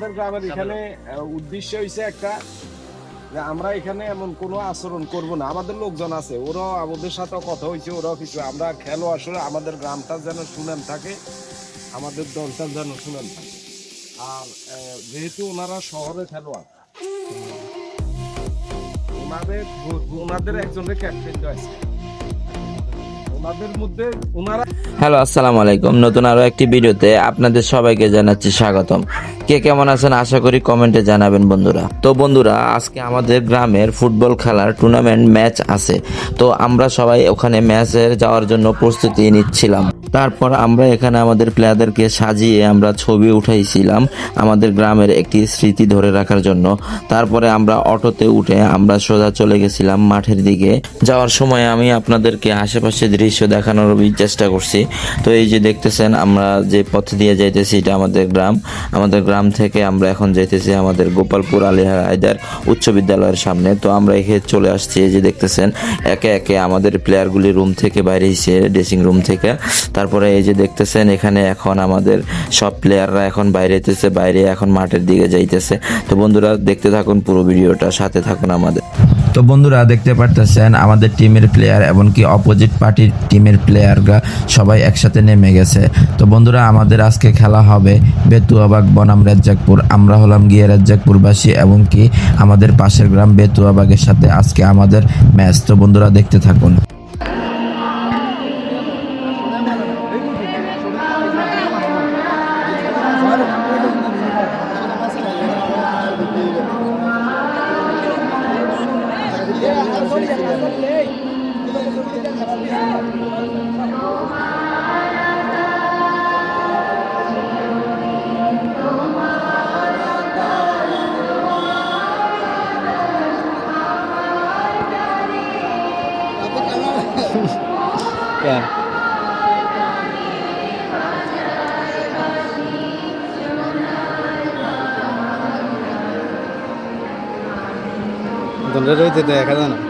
আমাদের গ্রামের এখানে উদ্দেশ্য হয়েছে একটা যে আমরা এখানে এমন কোনো আচরণ করব না। আমাদের লোকজন আছে, ওরাও আমাদের সাথে কথা হয়েছে ওরাও কিছু। আমরা খেলো আসলে আমাদের গ্রামটা যেন সুনাম থাকে, আমাদের দলটা যেন সুনাম থাকে। আর যেহেতু ওনারা শহরে খেলোয়াড়, ওনাদের ওনাদের একজনের ক্যাপ্টেন আছে ওনাদের মধ্যে ওনারা হ্যালো, আসসালামু আলাইকুম। নতুন আরও একটি ভিডিওতে আপনাদের সবাইকে জানাচ্ছি স্বাগতম। কে কেমন আছেন আশা করি কমেন্টে জানাবেন বন্ধুরা। তো বন্ধুরা, আজকে আমাদের গ্রামের ফুটবল খেলার টুর্নামেন্ট ম্যাচ আছে। তো আমরা সবাই ওখানে ম্যাচের যাওয়ার জন্য প্রস্তুতি নিচ্ছিলাম। তারপর আমরা এখানে আমাদের প্লেয়ারদেরকে সাজিয়ে আমরা ছবি উঠাইছিলাম আমাদের গ্রামের একটি স্মৃতি ধরে রাখার জন্য। তারপরে আমরা অটোতে উঠে আমরা সোজা চলে গেছিলাম মাঠের দিকে। যাওয়ার সময় আমি আপনাদেরকে আশেপাশে দৃশ্য দেখানোর চেষ্টা করছি। তো এই যে দেখতেছেন, আমরা যে পথ দিয়ে যাইতেছি, এটা আমাদের গ্রাম। আমাদের গ্রাম থেকে আমরা এখন যাইতেছি আমাদের গোপালপুর আলিহার আয়দার উচ্চ বিদ্যালয়ের সামনে। তো আমরা এখানে চলে আসছি, এই যে দেখতেছেন, একে একে আমাদের প্লেয়ারগুলি রুম থেকে বাইরে এসে ড্রেসিং রুম থেকে। তারপরে এই যে দেখতেছেন, এখানে এখন আমাদের সব প্লেয়াররা এখন বাইরে যেতেছে বাইরে এখন মাঠের দিকে যাইতেছে। তো বন্ধুরা, দেখতে থাকুন পুরো ভিডিওটা, সাথে থাকুন আমাদের। তো বন্ধুরা দেখতে পারতেছেন, আমাদের টিমের প্লেয়ার এমনকি অপোজিট পার্টির টিমের প্লেয়াররা সবাই একসাথে নেমে গেছে। তো বন্ধুরা, আমাদের আজকে খেলা হবে বেতুয়াবাগ বনাম রাজ্জাকপুর। আমরা হলাম গিয়ে রাজ্জাকপুরবাসী এমনকি আমাদের পাশের গ্রাম বেতুয়াবাগের সাথে আজকে আমাদের ম্যাচ তো বন্ধুরা, দেখতে থাকুন। দণ্ডে রয়েছে দেখা যায় না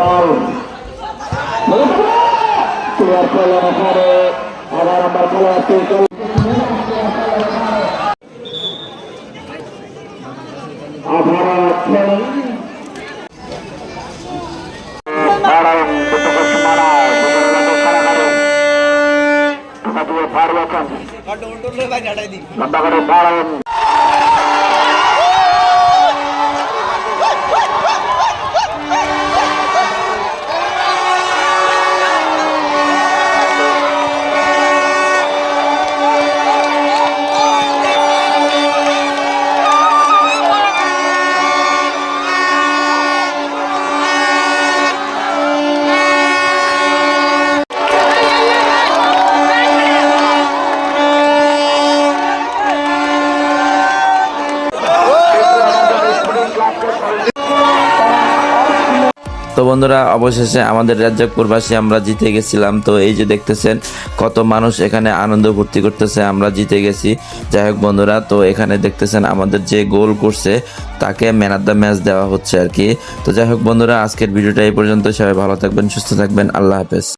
বলাল প্লেয়ার চলে এখানে আবার আমার খেলোয়াড় চল আবার তো বন্ধুরা, অবশেষে আমাদের রাজ্জাক প্রবাসী আমরা জিতে গেছিলাম। তো এই যে দেখতেছেন, কত মানুষ এখানে আনন্দ ভর্তি করতেছে, আমরা জিতে গেছি। যাই হোক বন্ধুরা, তো এখানে দেখতেছেন আমাদের যে গোল করছে, তাকে ম্যান অফ দ্য ম্যাচ দেওয়া হচ্ছে আর কি। তো যাই হোক বন্ধুরা, আজকের ভিডিওটা এই পর্যন্ত। সবাই ভালো থাকবেন, সুস্থ থাকবেন, আল্লাহ হাফেজ।